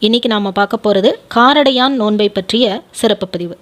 இன்னைக்கு நாம் பார்க்க போகிறது காரடையான் நோன்பை பற்றிய சிறப்பு பதிவு.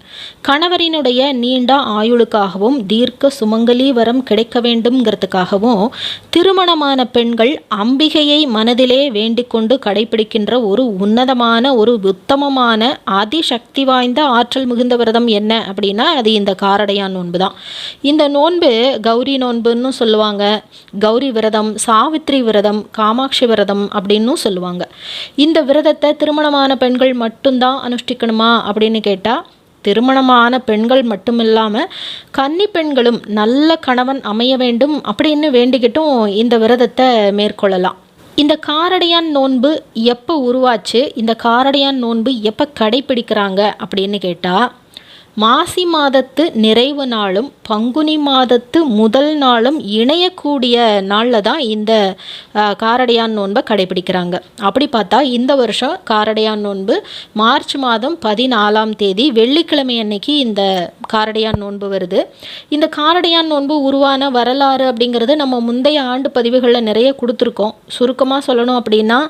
கணவரினுடைய நீண்ட ஆயுளுக்காகவும் தீர்க்க சுமங்கலி வரம் கிடைக்க வேண்டும்ங்கிறதுக்காகவும் திருமணமான பெண்கள் அம்பிகையை மனதிலே வேண்டிக்கொண்டு கடைபிடிக்கின்ற ஒரு உன்னதமான ஒரு உத்தமமான அதிசக்தி வாய்ந்த ஆற்றல் மிகுந்த விரதம் என்ன அப்படின்னா அது இந்த காரடையான் நோன்பு தான். இந்த நோன்பு கௌரி நோன்புன்னு சொல்லுவாங்க. கௌரி விரதம் சாவித்ரி விரதம் காமாட்சி விரதம் அப்படின்னும் சொல்லுவாங்க. இந்த விரதத்தை திருமணமான பெண்கள் மட்டும்தான் அனுஷ்டிக்கணுமா அப்படின்னு கேட்டால் திருமணமான பெண்கள் மட்டும் இல்லாமல் கன்னி பெண்களும் நல்ல கணவன் அமைய வேண்டும் அப்படின்னு வேண்டிக்கிட்டும் இந்த விரதத்தை மேற்கொள்ளலாம். இந்த காரடையான் நோன்பு எப்போ உருவாச்சு? இந்த காரடையான் நோன்பு எப்போ கடைப்பிடிக்கிறாங்க அப்படின்னு கேட்டால் மாசி மாதத்து நிறைவு நாளும் பங்குனி மாதத்து முதல் நாளும் இணையக்கூடிய நாளில் தான் இந்த காரடையான் நோன்பை கடைபிடிக்கிறாங்க. அப்படி பார்த்தா இந்த வருஷம் காரடையான் நோன்பு மார்ச் மாதம் பதினாலாம் தேதி வெள்ளிக்கிழமை அன்னைக்கு இந்த காரடையான் நோன்பு வருது. இந்த காரடையான் நோன்பு உருவான வரலாறு அப்படிங்கிறது நம்ம முந்தைய ஆண்டு பதிவுகளில் நிறைய கொடுத்துருக்கோம். சுருக்கமாக சொல்லணும் அப்படின்னா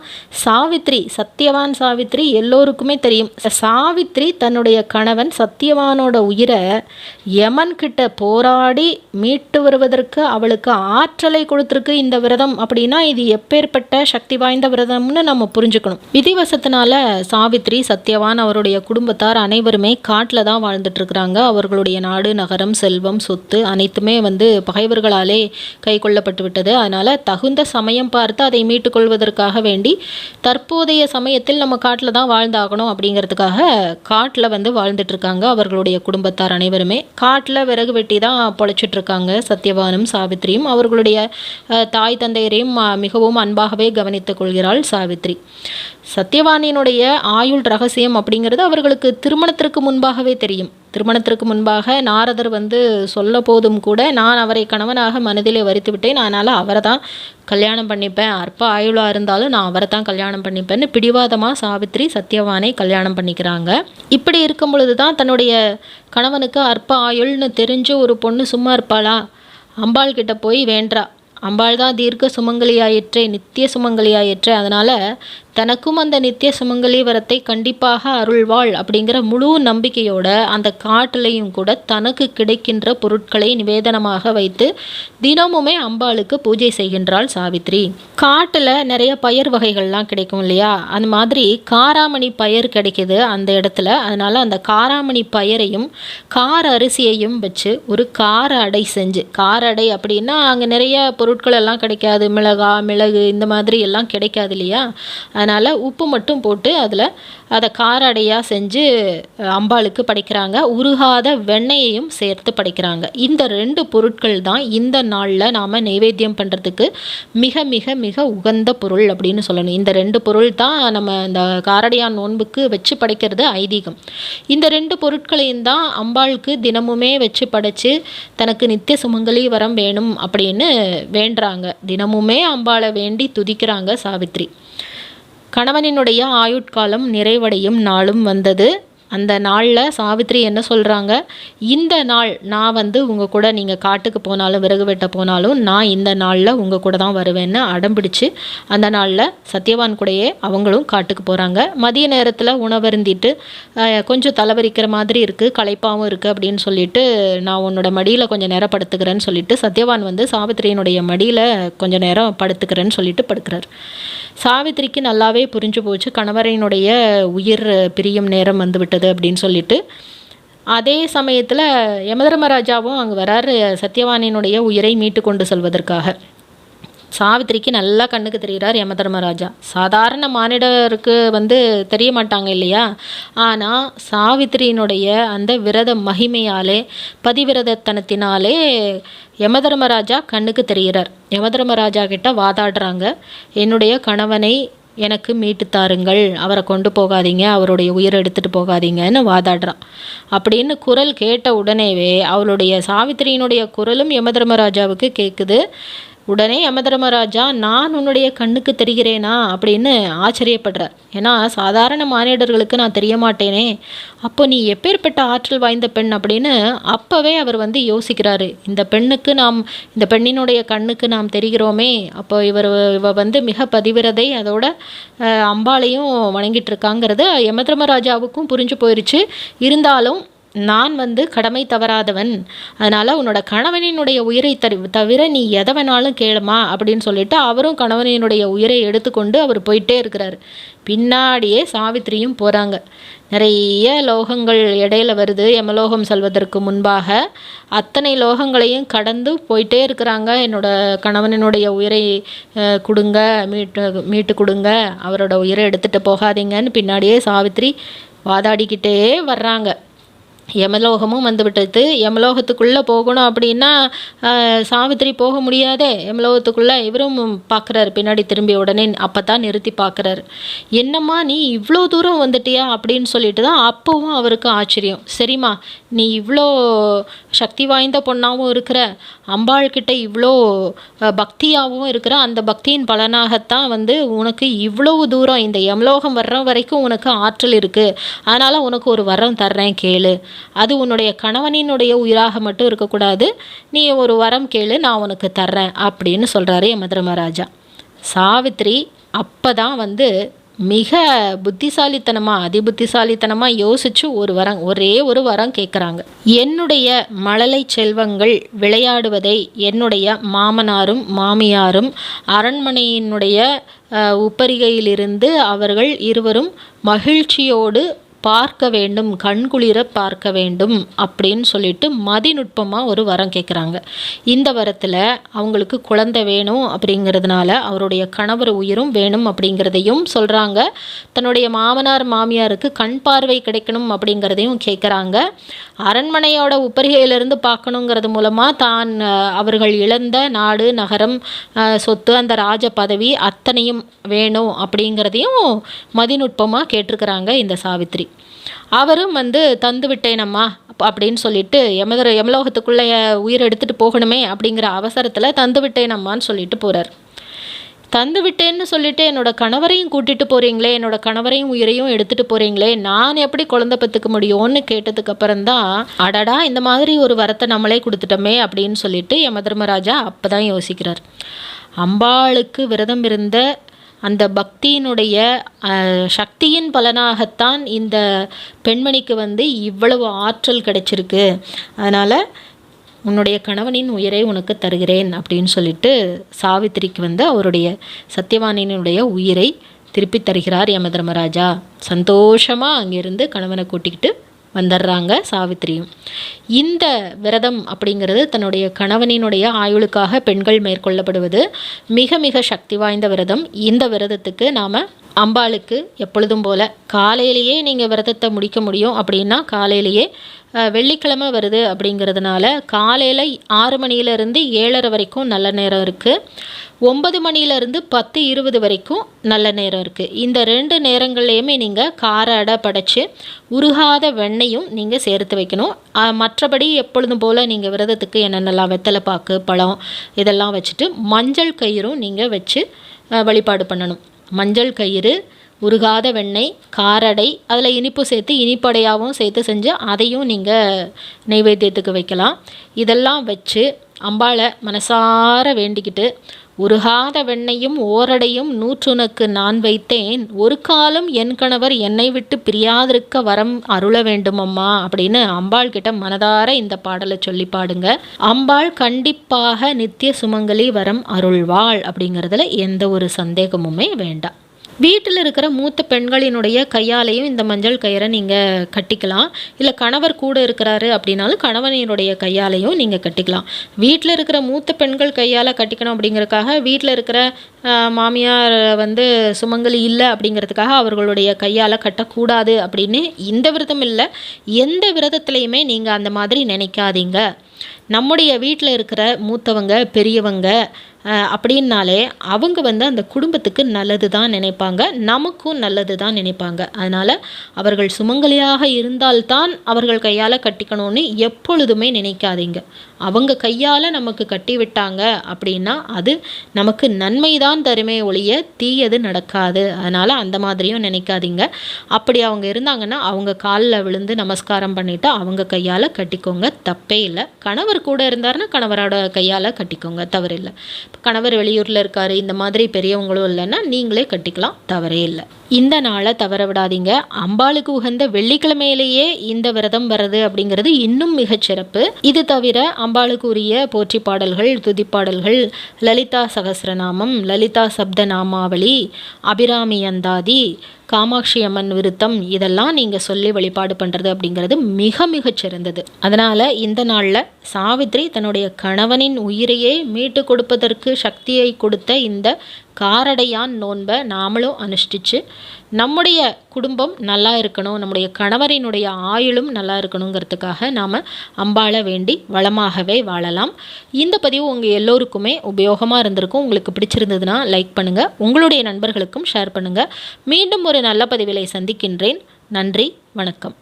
சாவித்ரி சத்தியவான் சாவித்ரி எல்லோருக்குமே தெரியும். சாவித்ரி தன்னுடைய கணவன் சத்தியவானோட உயிரை யமன்கிட்ட போராடி மீட்டு வருவதற்கு அவளுக்கு ஆற்றலை கொடுத்துருக்கு இந்த விரதம் அப்படின்னா இது எப்பேற்பட்ட சக்தி வாய்ந்த விரதம்னு நம்ம புரிஞ்சுக்கணும். விதிவசத்தினால சாவித்ரி சத்யவான் அவருடைய குடும்பத்தார் அனைவருமே காட்டில் தான் வாழ்ந்துட்டு இருக்கிறாங்க அவர்களுடைய நாடு நகரம் செல்வம் சொத்து அனைத்துமே வந்து பகைவர்களாலே கை கொள்ளப்பட்டு விட்டது. அதனால தகுந்த சமயம் பார்த்து அதை மீட்டுக்கொள்வதற்காக வேண்டி தற்போதைய சமயத்தில் நம்ம காட்டில் தான் வாழ்ந்தாகணும் அப்படிங்கிறதுக்காக காட்டில் வந்து வாழ்ந்துட்டு இருக்காங்க அவர்களுடைய குடும்பத்தார் அனைவருமே காட்டில் விறகு வெட்டி தான் பொழைச்சிட்டு இருக்காங்க சத்யவானும் சாவித்திரியும் அவர்களுடைய தாய் தந்தையரையும் மிகவும் அன்பாகவே கவனித்துக் கொள்கிறாள் சாவித்ரி சத்யவானினுடைய ஆயுள் ரகசியம் அப்படிங்கிறது அவர்களுக்கு திருமணத்திற்கு முன்பாகவே தெரியும். திருமணத்திற்கு முன்பாக நாரதர் வந்து சொல்ல போதும் கூட நான் அவரை கணவனாக மனதிலே வரித்து விட்டேன். அதனால் அவரை தான் கல்யாணம் பண்ணிப்பேன். அற்ப ஆயுளாக இருந்தாலும் நான் அவரை தான் கல்யாணம் பண்ணிப்பேன்னு பிடிவாதமாக சாவித்ரி சத்யவானை கல்யாணம் பண்ணிக்கிறாங்க. இப்படி இருக்கும் பொழுது தான் தன்னுடைய கணவனுக்கு அற்ப ஆயுள்னு தெரிஞ்சு ஒரு பொண்ணு சும்மா இருப்பாளா? அம்பாள் கிட்ட போய் வேண்டா. அம்பாள் தான் தீர்க்க சுமங்கலியாயிற்றே நித்திய சுமங்கலியாயிற்றே. அதனால் தனக்கும் அந்த நித்திய சுமங்கலி வரத்தை கண்டிப்பாக அருள்வாள் அப்படிங்கிற முழு நம்பிக்கையோட அந்த காட்டிலையும் கூட தனக்கு கிடைக்கின்ற பொருட்களை நிவேதனமாக வைத்து தினமுமே அம்பாளுக்கு பூஜை செய்கின்றாள் சாவித்ரி. காட்டில் நிறைய பயிர் வகைகள்லாம் கிடைக்கும் இல்லையா? அந்த மாதிரி காராமணி பயிர் கிடைக்கிது அந்த இடத்துல. அதனால் அந்த காராமணி பயிரையும் கார அரிசியையும் வச்சு ஒரு கார அடை செஞ்சு கார அடை அப்படின்னா அங்கே நிறைய பொருட்கள் எல்லாம் கிடைக்காது. மிளகா மிளகு இந்த மாதிரி எல்லாம் கிடைக்காது இல்லையா? அதனால் உப்பு மட்டும் போட்டு அதில் அதை காரடையாக செஞ்சு அம்பாளுக்கு படைக்கிறாங்க. உருகாத வெண்ணெயையும் சேர்த்து படைக்கிறாங்க. இந்த ரெண்டு பொருட்கள் தான் இந்த நாளில் நாம் நைவேத்தியம் பண்ணுறதுக்கு மிக மிக மிக உகந்த பொருள் அப்படின்னு சொல்லணும். இந்த ரெண்டு பொருள் தான் நம்ம இந்த காரடையான் நோன்புக்கு வச்சு படைக்கிறது ஐதீகம். இந்த ரெண்டு பொருட்களையும் தான் அம்பாளுக்கு தினமுமே வச்சு படைச்சு தனக்கு நித்திய சுமங்கலி வரம் வேணும் அப்படின்னு வேண்டுறாங்க. தினமுமே அம்பாளை வேண்டி துதிக்கிறாங்க சாவித்ரி. கணவனினுடைய ஆயுட்காலம் நிறைவடையும் நாளும் வந்தது. அந்த நாளில் சாவித்ரி என்ன சொல்கிறாங்க இந்த நாள் நான் வந்து உங்கள் கூட நீங்கள் காட்டுக்கு போனாலும் விறகு வெட்ட போனாலும் நான் இந்த நாளில் உங்கள் கூட தான் வருவேன்னு அடம்பிடிச்சு அந்த நாளில் சத்யவான் கூடயே அவங்களும் காட்டுக்கு போகிறாங்க மதிய நேரத்தில் உணவருந்திட்டு கொஞ்சம் தலைவரிக்கிற மாதிரி இருக்குது களைப்பாகவும் இருக்குது அப்படின்னு சொல்லிட்டு நான் உன்னோட மடியில் கொஞ்சம் நேரம் படுத்துக்கிறேன்னு சொல்லிட்டு சத்யவான் வந்து சாவித்திரியினுடைய மடியில் கொஞ்சம் நேரம் படுத்துக்கிறேன்னு சொல்லிட்டு படுக்கிறார். சாவித்திரிக்கு நல்லாவே புரிஞ்சு போச்சு. கணவரினுடைய உயிர் பிரியும் நேரம் வந்துவிட்டு விட்டது அப்படின்னு சொல்லிட்டு அதே சமயத்தில் யமதர்மராஜாவும் அங்கே வராரு சத்யவானினுடைய உயிரை மீட்டு கொண்டு செல்வதற்காக. சாவித்திரிக்கு நல்லா கண்ணுக்கு தெரிகிறார் யமதர்மராஜா. சாதாரண மானிடருக்கு வந்து தெரிய மாட்டாங்க இல்லையா? ஆனால் சாவித்திரியினுடைய அந்த விரத மகிமையாலே பதிவிரதத்தனத்தினாலே யமதர்மராஜா கண்ணுக்கு தெரிகிறார் யமதர்மராஜா கிட்ட வாதாடுறாங்க என்னுடைய கணவனை எனக்கு மீட்டு தாருங்கள். அவரை கொண்டு போகாதீங்க. அவருடைய உயிரை எடுத்துகிட்டு போகாதீங்கன்னு வாதாடுறான். அப்படின்னு குரல் கேட்ட உடனேவே அவளுடைய சாவித்திரியினுடைய குரலும் யமதர்மராஜாவுக்கு கேட்குது உடனே யமதர்மராஜா நான் உன்னுடைய கண்ணுக்கு தெரிகிறேனா? அப்படின்னு ஆச்சரியப்படுறார். ஏன்னா சாதாரண மானிடர்களுக்கு நான் தெரிய மாட்டேனே அப்போ நீ எப்பேற்பட்ட ஆற்றல் வாய்ந்த பெண்? அப்படின்னு அப்போவே அவர் வந்து யோசிக்கிறாரு. இந்த பெண்ணுக்கு நாம் இந்த பெண்ணினுடைய கண்ணுக்கு நாம் தெரிகிறோமே. அப்போ இவர் இவ வந்து மிக பதிவிரதை அதோட அம்பாலையும் அம்பாளையும் வணங்கிட்டு இருக்காங்கிறது யமதர்மராஜாவுக்கும் புரிஞ்சு போயிருச்சு. இருந்தாலும் நான் வந்து கடமை தவறாதவன். அதனால் உன்னோட கணவனினுடைய உயிரை தரு தவிர நீ எதை வேணாலும் கேளுமா அப்படின்னு சொல்லிட்டு அவரும் கணவனினுடைய உயிரை எடுத்துக்கொண்டு அவர் போயிட்டே இருக்கிறார். பின்னாடியே சாவித்திரியும் போகிறாங்க நிறைய லோகங்கள் இடையில வருது. யமலோகம் செல்வதற்கு முன்பாக அத்தனை லோகங்களையும் கடந்து போயிட்டே இருக்கிறாங்க. என்னோட கணவனினுடைய உயிரை கொடுங்க மீட்டு மீட்டு கொடுங்க. அவரோட உயிரை எடுத்துகிட்டு போகாதீங்கன்னு பின்னாடியே சாவித்திரி வாதாடிக்கிட்டே வர்றாங்க. யமலோகமும் வந்துவிட்டது. யமலோகத்துக்குள்ளே போகணும் அப்படின்னா சாவித்திரி போக முடியாதே. யமலோகத்துக்குள்ளே இவரும் பார்க்குறாரு. பின்னாடி திரும்பி உடனே அப்போ தான் நிறுத்தி பார்க்குறாரு. என்னம்மா நீ இவ்வளோ தூரம் வந்துட்டியா? அப்படின்னு சொல்லிட்டு தான் அப்போவும் அவருக்கு ஆச்சரியம். சரிம்மா நீ இவ்வளோ சக்தி வாய்ந்த பொண்ணாகவும் இருக்கிற அம்பாள்கிட்ட இவ்வளோ பக்தியாகவும் இருக்கிற அந்த பக்தியின் பலனாகத்தான் வந்து உனக்கு இவ்வளவு தூரம் இந்த யமலோகம் வர்ற வரைக்கும் உனக்கு ஆற்றல் இருக்குது அதனால் உனக்கு ஒரு வரம் தர்றேன் கேளு. அது உன்னுடைய கணவனினுடைய உயிராக மட்டும் இருக்கக்கூடாது. நீ ஒரு வரம் கேளு நான் உனக்கு தர்றேன் அப்படின்னு சொல்கிறாரு யமதர்மராஜா சாவித்ரி அப்போ தான் வந்து மிக புத்திசாலித்தனமாக அதிபுத்திசாலித்தனமாக யோசிச்சு ஒரு வரம் ஒரே ஒரு வரம் கேட்குறாங்க என்னுடைய மழலை செல்வங்கள் விளையாடுவதை என்னுடைய மாமனாரும் மாமியாரும் அரண்மனையினுடைய உப்பரிகையிலிருந்து அவர்கள் இருவரும் மகிழ்ச்சியோடு பார்க்க வேண்டும் கண்குளிர பார்க்க வேண்டும் அப்படின்னு சொல்லிட்டு மதிநுட்பமாக ஒரு வரம் கேட்குறாங்க இந்த வரத்தில் அவங்களுக்கு குழந்தை வேணும் அப்படிங்கிறதுனால அவருடைய கணவர் உயிரும் வேணும் அப்படிங்கிறதையும் சொல்கிறாங்க தன்னுடைய மாமனார் மாமியாருக்கு கண் பார்வை கிடைக்கணும் அப்படிங்கிறதையும் கேட்குறாங்க அரண்மனையோட உப்பரிகையிலிருந்து பார்க்கணுங்கிறது மூலமாக தான் அவர்கள் இழந்த நாடு நகரம் சொத்து அந்த ராஜ பதவி அத்தனையும் வேணும் அப்படிங்கிறதையும் மதிநுட்பமாக கேட்டிருக்கிறாங்க இந்த சாவித்ரி. அவரும் வந்து தந்து விட்டேனம்மா அப்படின்னு சொல்லிட்டு யமதர யமலோகத்துக்குள்ளே உயிர் எடுத்துகிட்டு போகணுமே அப்படிங்கிற அவசரத்தில் தந்து விட்டேனம்மான்னு சொல்லிட்டு போகிறார் தந்து விட்டேன்னு சொல்லிட்டு என்னோட கணவரையும் கூட்டிட்டு போறீங்களே என்னோட கணவரையும் உயிரையும் எடுத்துட்டு போறீங்களே நான் எப்படி குழந்தை பத்துக்க முடியும்னு கேட்டதுக்கு அப்புறம்தான் அடடா இந்த மாதிரி ஒரு வரத்தை நம்மளே கொடுத்துட்டோமே அப்படின்னு சொல்லிட்டு யமதர்மராஜா அப்பதான் யோசிக்கிறார். அம்பாளுக்கு விரதம் இருந்த அந்த பக்தியினுடைய சக்தியின் பலனாகத்தான் இந்த பெண்மணிக்கு வந்து இவ்வளவு ஆற்றல் கிடைச்சிருக்கு. அதனால் உன்னுடைய கணவனின் உயிரை உனக்கு தருகிறேன் அப்படின்னு சொல்லிட்டு சாவித்திரிக்கு வந்து அவருடைய சத்தியவானினுடைய உயிரை திருப்பி தருகிறார் யமதர்மராஜா. சந்தோஷமாக அங்கேருந்து கணவனை கூட்டிக்கிட்டு வந்துடுறாங்க சாவித்திரியும். இந்த விரதம் அப்படிங்கிறது தன்னுடைய கணவனினுடைய ஆயுளுக்காக பெண்கள் மேற்கொள்ளப்படுவது மிக மிக சக்தி வாய்ந்த விரதம். இந்த விரதத்துக்கு நாம் அம்பாளுக்கு எப்பொழுதும் போல் காலையிலேயே நீங்கள் விரதத்தை முடிக்க முடியும். அப்படின்னா காலையிலேயே வெள்ளிக்கிழமை வருது அப்படிங்கிறதுனால காலையில் ஆறு மணியிலேருந்து ஏழரை வரைக்கும் நல்ல நேரம் இருக்குது ஒன்பது மணியிலேருந்து பத்து இருபது வரைக்கும் நல்ல நேரம் இருக்குது இந்த ரெண்டு நேரங்கள்லையுமே நீங்கள் கார அடை படைச்சு உருகாத வெண்ணெயும் நீங்கள் சேர்த்து வைக்கணும். மற்றபடி எப்பொழுதும் போல் நீங்கள் விரதத்துக்கு என்னென்னலாம் வெத்தலை பாக்கு பழம் இதெல்லாம் வச்சுட்டு மஞ்சள் கயிறும் நீங்கள் வச்சு வழிபாடு பண்ணணும். மஞ்சள் கயிறு உருகாத வெண்ணெய் காரடை அதில் இனிப்பு சேர்த்து இனிப்படையாகவும் சேர்த்து செஞ்சு அதையும் நீங்கள் நெய்வேத்தியத்துக்கு வைக்கலாம். இதெல்லாம் வச்சு அம்பாளை மனசார வேண்டிக்கிட்டு உருகாத வெண்ணையும் ஓரடையும் நூற்றுனக்கு நான் வைத்தேன். ஒரு காலம் என் கணவர் என்னை விட்டு பிரியாதிருக்க வரம் அருள வேண்டுமம்மா அப்படின்னு அம்பாள் கிட்ட மனதார இந்த பாடலை சொல்லி பாடுங்க. அம்பாள் கண்டிப்பாக நித்திய சுமங்கலி வரம் அருள்வாள் அப்படிங்கிறதுல எந்த ஒரு சந்தேகமுமே வேண்டாம். வீட்டில் இருக்கிற மூத்த பெண்களினுடைய கையாலையும் இந்த மஞ்சள் கயிறை நீங்கள் கட்டிக்கலாம். இல்லை கணவர் கூட இருக்கிறாரு அப்படின்னாலும் கணவனினுடைய கையாலையும் நீங்கள் கட்டிக்கலாம். வீட்டில் இருக்கிற மூத்த பெண்கள் கையால் கட்டிக்கணும் அப்படிங்கிறதுக்காக வீட்டில் இருக்கிற மாமியார் வந்து சுமங்கலி இல்லை அப்படிங்கிறதுக்காக அவர்களுடைய கையால் கட்டக்கூடாது அப்படின்னு இந்த விரதம் இல்லை. எந்த விரதத்துலையுமே நீங்கள் அந்த மாதிரி நினைக்காதீங்க. நம்முடைய வீட்டில் இருக்கிற மூத்தவங்க பெரியவங்க அப்படின்னாலே அவங்க வந்து அந்த குடும்பத்துக்கு நல்லது தான் நினைப்பாங்க. நமக்கும் நல்லது தான் நினைப்பாங்க. அதனால் அவர்கள் சுமங்கலியாக இருந்தால்தான் அவர்கள் கையால் கட்டிக்கணும்னு எப்பொழுதுமே நினைக்காதீங்க. அவங்க கையால் நமக்கு கட்டி விட்டாங்க அப்படின்னா அது நமக்கு நன்மை தான் தருமே ஒழிய தீயது நடக்காது. அதனால் அந்த மாதிரியும் நினைக்காதீங்க. அப்படி அவங்க இருந்தாங்கன்னா அவங்க காலில் விழுந்து நமஸ்காரம் பண்ணிவிட்டு அவங்க கையால் கட்டிக்கோங்க. தப்பே இல்லை. கணவர் கூட இருந்தாருன்னா கணவரோட கையால் கட்டிக்கோங்க. தவறில்லை. கணவர் வெளியூரில் இருக்காரு இந்த மாதிரி பெரியவங்களும் இல்லைன்னா நீங்களே கட்டிக்கலாம் தவறே இல்லை. இந்த நாளை தவற விடாதீங்க. அம்பாளுக்கு உகந்த வெள்ளிக்கிழமையிலேயே இந்த விரதம் வர்றது அப்படிங்கிறது இன்னும் மிகச்சிறப்பு இது தவிர அம்பாளுக்கு உரிய போற்றி பாடல்கள் துதிப்பாடல்கள் லலிதா சகசிரநாமம் லலிதா சப்த நாமாவளி அபிராமி அந்தாதி காமாட்சி அம்மன் விருத்தம் இதெல்லாம் நீங்கள் சொல்லி வழிபாடு பண்ணுறது அப்படிங்கிறது மிக மிகச் சிறந்தது. அதனால் இந்த நாளில் சாவித்ரி தன்னுடைய கணவனின் உயிரையே மீட்டு கொடுப்பதற்கு சக்தியை கொடுத்த இந்த காரடையான் நோன்பை நாமளும் அனுஷ்டிச்சு நம்முடைய குடும்பம் நல்லா இருக்கணும் நம்முடைய கணவரினுடைய ஆயுளும் நல்லா இருக்கணுங்கிறதுக்காக நாம் அம்பாளை வேண்டி வளமாகவே வாழலாம். இந்த பதிவு உங்கள் எல்லோருக்குமே உபயோகமாக இருந்திருக்கும். உங்களுக்கு பிடிச்சிருந்ததுன்னா லைக் பண்ணுங்கள் உங்களுடைய நண்பர்களுக்கும் ஷேர் பண்ணுங்கள் மீண்டும் ஒரு நல்ல பதிவிலை சந்திக்கின்றேன். நன்றி வணக்கம்.